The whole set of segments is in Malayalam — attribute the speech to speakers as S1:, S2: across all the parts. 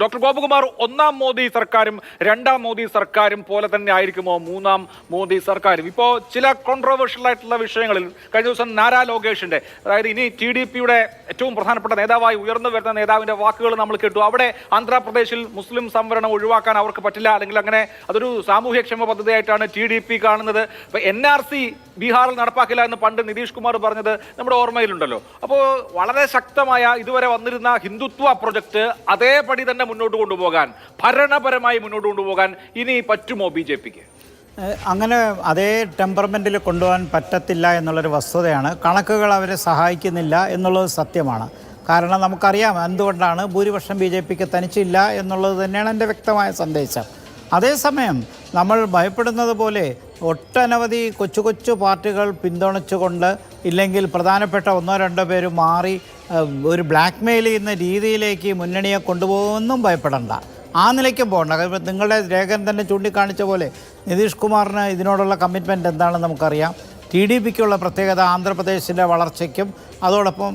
S1: ഡോക്ടർ ഗോപകുമാർ ഒന്നാം മോദി സർക്കാരും രണ്ടാം മോദി സർക്കാരും പോലെ തന്നെ ആയിരിക്കുമോ മൂന്നാം മോദി സർക്കാരും? ഇപ്പോൾ ചില കോൺട്രവേഴ്ഷ്യൽ ആയിട്ടുള്ള വിഷയങ്ങളിൽ കഴിഞ്ഞ ദിവസം നാരാ ലോകേഷിന്റെ അതായത് ഇനി ടി ഡി പിയുടെ ഏറ്റവും പ്രധാനപ്പെട്ട നേതാവായി ഉയർന്നു വരുന്ന നേതാവിന്റെ വാക്കുകൾ നമ്മൾ കേട്ടു. അവിടെ ആന്ധ്രാപ്രദേശിൽ മുസ്ലിം സംവരണം ഒഴിവാക്കാൻ അവർക്ക് പറ്റില്ല അല്ലെങ്കിൽ അങ്ങനെ അതൊരു സാമൂഹ്യക്ഷേമ പദ്ധതിയായിട്ടാണ് ടി ഡി പി കാണുന്നത്. എൻ ആർ സി ബീഹാറിൽ നടപ്പാക്കില്ല എന്ന് പണ്ട് നിതീഷ് കുമാർ പറഞ്ഞത് നമ്മുടെ ഓർമ്മയിലുണ്ടല്ലോ. അപ്പോൾ വളരെ ശക്തമായ ഇതുവരെ വന്നിരുന്ന ഹിന്ദുത്വ പ്രൊജക്ട് അതേപടി തന്നെ മുന്നോട്ട് കൊണ്ടുപോകാൻ ഭരണപരമായി മുന്നോട്ട് കൊണ്ടുപോകാൻ ഇനി പറ്റുമോ ബി ജെ പിക്ക്?
S2: അങ്ങനെ അതേ ടെമ്പർമെന്റിൽ കൊണ്ടുപോകാൻ പറ്റത്തില്ല എന്നുള്ളൊരു വസ്തുതയാണ്. കണക്കുകൾ അവരെ സഹായിക്കുന്നില്ല എന്നുള്ളത് സത്യമാണ്. കാരണം നമുക്കറിയാം എന്തുകൊണ്ടാണ് ഭൂരിപക്ഷം ബി ജെ പിക്ക് തനിച്ചില്ല എന്നുള്ളത് തന്നെയാണ് എന്റെ വ്യക്തമായ സന്ദേശം. അതേസമയം നമ്മൾ ഭയപ്പെടുന്നത് പോലെ ഒട്ടനവധി കൊച്ചു കൊച്ചു പാർട്ടികൾ പിന്തുണച്ചുകൊണ്ട് ഇല്ലെങ്കിൽ പ്രധാനപ്പെട്ട ഒന്നോ രണ്ടോ പേര് മാറി ഒരു ബ്ലാക്ക് മെയിൽ ചെയ്യുന്ന രീതിയിലേക്ക് മുന്നണിയെ കൊണ്ടുപോകുമെന്നും ഭയപ്പെടണ്ട. ആ നിലയ്ക്ക് പോകണ്ട. കാരണം നിങ്ങളുടെ രേഖൻ തന്നെ ചൂണ്ടിക്കാണിച്ച പോലെ നിതീഷ് കുമാറിന് ഇതിനോടുള്ള കമ്മിറ്റ്മെന്റ് എന്താണെന്ന് നമുക്കറിയാം. ടി ഡി പിക്കുള്ള പ്രത്യേകത ആന്ധ്രാപ്രദേശിന്റെ വളർച്ചയ്ക്കും അതോടൊപ്പം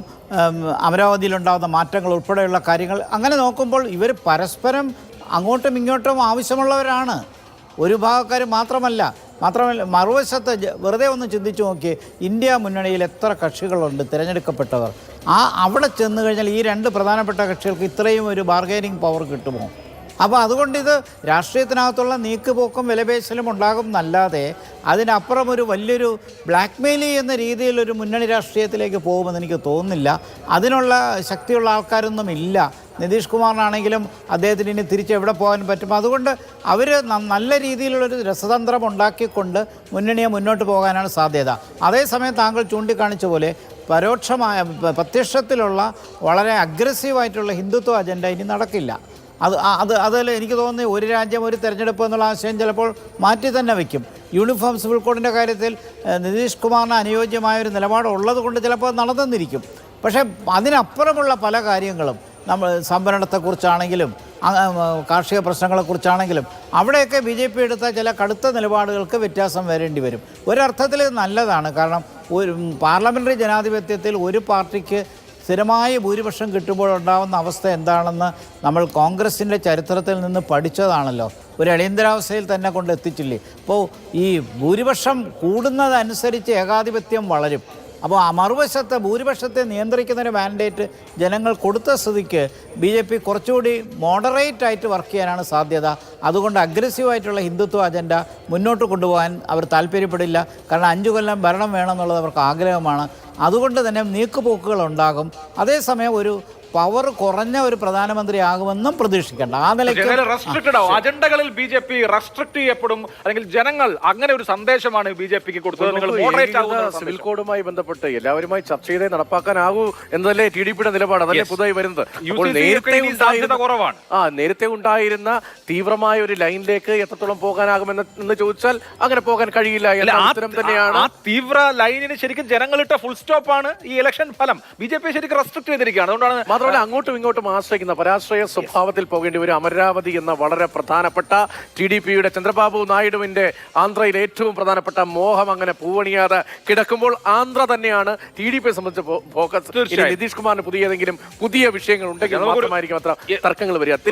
S2: അമരാവതിയിലുണ്ടാകുന്ന മാറ്റങ്ങൾ ഉൾപ്പെടെയുള്ള കാര്യങ്ങൾ. അങ്ങനെ നോക്കുമ്പോൾ ഇവർ പരസ്പരം അങ്ങോട്ടും ഇങ്ങോട്ടും ആവശ്യമുള്ളവരാണ്. ഒരു ഭാഗക്കാർ മാത്രമല്ല മാത്രമല്ല മറുവശത്ത് വെറുതെ ഒന്ന് ചിന്തിച്ചു നോക്കിയേ ഇന്ത്യ മുന്നണിയിൽ എത്ര കക്ഷികളുണ്ട് തിരഞ്ഞെടുക്കപ്പെട്ടവർ. ആ അവിടെ ചെന്ന് കഴിഞ്ഞാൽ ഈ രണ്ട് പ്രധാനപ്പെട്ട കക്ഷികൾക്ക് ഇത്രയും ഒരു ബാർഗൈനിങ് പവർ കിട്ടുമോ? അപ്പോൾ അതുകൊണ്ട് ഇത് രാഷ്ട്രീയത്തിനകത്തുള്ള നീക്കുപോക്കും വിലപേശലും ഉണ്ടാകും എന്നല്ലാതെ അതിനപ്പുറം ഒരു വലിയൊരു ബ്ലാക്ക് മെയിൽ ചെയ്യുന്ന രീതിയിൽ ഒരു മുന്നണി രാഷ്ട്രീയത്തിലേക്ക് പോകുമെന്ന് എനിക്ക് തോന്നുന്നില്ല. അതിനുള്ള ശക്തിയുള്ള ആൾക്കാരൊന്നും ഇല്ല. നിതീഷ് കുമാറിനാണെങ്കിലും അദ്ദേഹത്തിന് ഇനി തിരിച്ച് എവിടെ പോകാൻ പറ്റും? അതുകൊണ്ട് അവർ നല്ല രീതിയിലുള്ളൊരു രസതന്ത്രം ഉണ്ടാക്കിക്കൊണ്ട് മുന്നണിയെ മുന്നോട്ട് പോകാനാണ് സാധ്യത. അതേസമയം താങ്കൾ ചൂണ്ടിക്കാണിച്ച പോലെ പരോക്ഷമായ പ്രത്യക്ഷത്തിലുള്ള വളരെ അഗ്രസീവായിട്ടുള്ള ഹിന്ദുത്വ അജണ്ട ഇനി നടക്കില്ല. അത് അത് അതിൽ എനിക്ക് തോന്നുന്നു ഒരു രാജ്യം ഒരു തെരഞ്ഞെടുപ്പ് എന്നുള്ള ആശയം ചിലപ്പോൾ മാറ്റി തന്നെ വയ്ക്കും യൂണിഫോം സിവിൽ കോഡിന്റെ കാര്യത്തിൽ നിതീഷ് കുമാറിന് അനുയോജ്യമായ ഒരു നിലപാട് ഉള്ളത് കൊണ്ട് ചിലപ്പോൾ നടന്നിരിക്കും പക്ഷേ അതിനപ്പുറമുള്ള പല കാര്യങ്ങളും നമ്മൾ സംവരണത്തെക്കുറിച്ചാണെങ്കിലും കാർഷിക പ്രശ്നങ്ങളെക്കുറിച്ചാണെങ്കിലും അവിടെയൊക്കെ ബി ജെ പി എടുത്ത ചില കടുത്ത നിലപാടുകൾക്ക് വ്യത്യാസം വരേണ്ടി വരും. ഒരർത്ഥത്തിൽ നല്ലതാണ്. കാരണം ഒരു പാർലമെന്ററി ജനാധിപത്യത്തിൽ ഒരു പാർട്ടിക്ക് സ്ഥിരമായ ഭൂരിപക്ഷം കിട്ടുമ്പോഴുണ്ടാകുന്ന അവസ്ഥ എന്താണെന്ന് നമ്മൾ കോൺഗ്രസിന്റെ ചരിത്രത്തിൽ നിന്ന് പഠിച്ചതാണല്ലോ. ഒരു അടിയന്തരാവസ്ഥയിൽ തന്നെ കൊണ്ട് എത്തിച്ചില്ലേ. അപ്പോൾ ഈ ഭൂരിപക്ഷം കൂടുന്നതനുസരിച്ച് ഏകാധിപത്യം വളരും. അപ്പോൾ ആ മറുവശത്ത് ഭൂരിപക്ഷത്തെ നിയന്ത്രിക്കുന്ന ഒരു മാൻഡേറ്റ് ജനങ്ങൾ കൊടുത്ത സ്ഥിതിക്ക് ബി ജെ പി കുറച്ചുകൂടി മോഡറേറ്റ് ആയിട്ട് വർക്ക് ചെയ്യാനാണ് സാധ്യത. അതുകൊണ്ട് അഗ്രസീവായിട്ടുള്ള ഹിന്ദുത്വ അജണ്ട മുന്നോട്ട് കൊണ്ടുപോകാൻ അവർ താല്പര്യപ്പെടില്ല. കാരണം അഞ്ചു കൊല്ലം ഭരണം വേണമെന്നുള്ളത് അവർക്ക് ആഗ്രഹമാണ്. അതുകൊണ്ട് തന്നെ നീക്കുപോക്കുകൾ ഉണ്ടാകും. അതേസമയം ഒരു പവർ കുറഞ്ഞ ഒരു പ്രധാനമന്ത്രി ആകുമെന്നും പ്രതീക്ഷിക്കേണ്ട. ആ നിലയ്ക്ക്
S1: റെസ്ട്രിക്റ്റഡ് ആവും. അജണ്ടകളിൽ ബി ജെ പി റെസ്ട്രിക്ട് ചെയ്യപ്പെടും. അല്ലെങ്കിൽ ജനങ്ങൾ അങ്ങനെ ഒരു സന്ദേശമാണ് ബി ജെ പിക്ക് കൊടുത്തത് നിങ്ങൾ മോഡറേറ്റ് ആകുന്ന
S3: സിവിൽ കോഡുമായി ബന്ധപ്പെട്ട് എല്ലാവരുമായി ചർച്ച ചെയ്തേ നടപ്പാക്കാനാകൂ എന്നതല്ലേ ടി ഡി പിയുടെ നിലപാട്. അതല്ലേ പുതുതായി വരുന്നത്. അപ്പോൾ നേരത്തെ
S1: സാധ്യത കുറവാണ്.
S3: ആ നേരത്തെ ഉണ്ടായിരുന്ന തീവ്രമായ ഒരു ലൈനിലേക്ക് എത്രത്തോളം പോകാനാകുമെന്ന് എന്ന് ചോദിച്ചാൽ അങ്ങനെ പോകാൻ കഴിയില്ല എന്ന ഉത്തരം തന്നെയാണ്.
S1: ആ തീവ്ര ലൈനിന് ശരിക്കും ജനങ്ങളിട്ട ഫുൾ സ്റ്റോപ്പ് ആണ് ഈ ഇലക്ഷൻ ഫലം. ബി ജെ പി ശരിക്കും റെസ്ട്രിക്ട് ചെയ്തിരിക്കുകയാണ്. അതുകൊണ്ടാണ്
S3: മാത്രമല്ല അങ്ങോട്ടും ഇങ്ങോട്ടും ആശ്രയിക്കുന്ന പരാശ്രയ സ്വഭാവത്തിൽ പോകേണ്ടി വരും. അമരാവതി എന്ന വളരെ പ്രധാനപ്പെട്ട ടി ഡി പിയുടെ ചന്ദ്രബാബു നായിഡുവിന്റെ ആന്ധ്രയിൽ ഏറ്റവും പ്രധാനപ്പെട്ട മോഹം അങ്ങനെ പൂവണിയാതെ കിടക്കുമ്പോൾ ആന്ധ്ര തന്നെയാണ് ടി ഡി പിയെ സംബന്ധിച്ച് ഫോക്കസ് നിതീഷ് കുമാറിന് പുതിയ ഏതെങ്കിലും പുതിയ വിഷയങ്ങൾ ഉണ്ടെങ്കിൽ മാത്രമായിരിക്കും അത്ര തർക്കങ്ങൾ വരിക.